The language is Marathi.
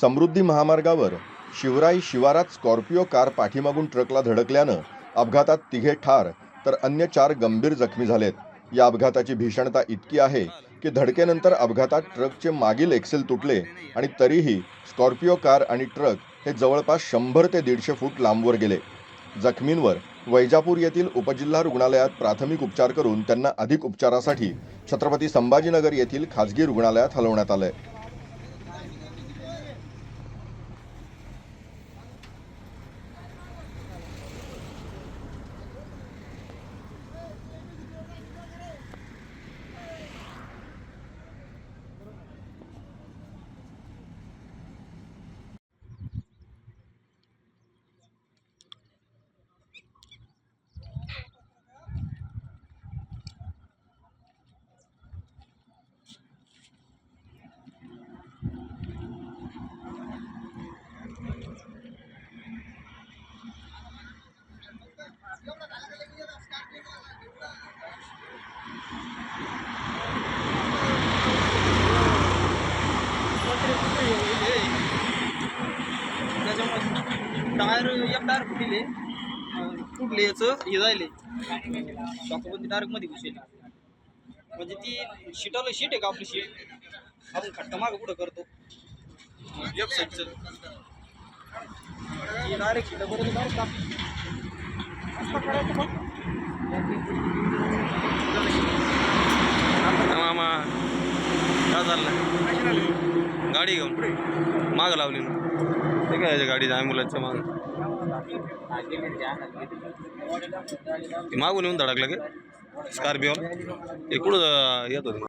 समृद्धी महामार्गावर शिवराई शिवारात स्कॉर्पिओ कार पाठीमागून ट्रकला धडकल्यानं अपघातात तिघे ठार तर अन्य चार गंभीर जखमी झालेत. या अपघाताची भीषणता इतकी आहे की धडकेनंतर अपघातात ट्रकचे मागील एक्सेल तुटले आणि तरीही स्कॉर्पिओ कार आणि ट्रक हे जवळपास शंभर ते दीडशे फूट लांबवर गेले. जखमींवर वैजापूर येथील उपजिल्हा रुग्णालयात प्राथमिक उपचार करून त्यांना अधिक उपचारासाठी छत्रपती संभाजीनगर येथील खाजगी रुग्णालयात हलवण्यात आलंय. त्याच्यामुळे टायर एक टायर फुटले फुटले याचं हे जायले शॉकमध्ये डायरेक्टमध्ये घुसेल. म्हणजे ती शीटाला शीट आहे का आपली शीट? आपण खट्टा मागं पुढं करतो. एक साईडचं डायरेक्ट शीट बरोबर डायरेक्ट काय चाललंय गाडी घेऊन. माग लावली ना. ते काय गाडी आहे मुलांच्या माग? मागून येऊन धडकलं की? स्कॉर्पिओ इकडून येत होती?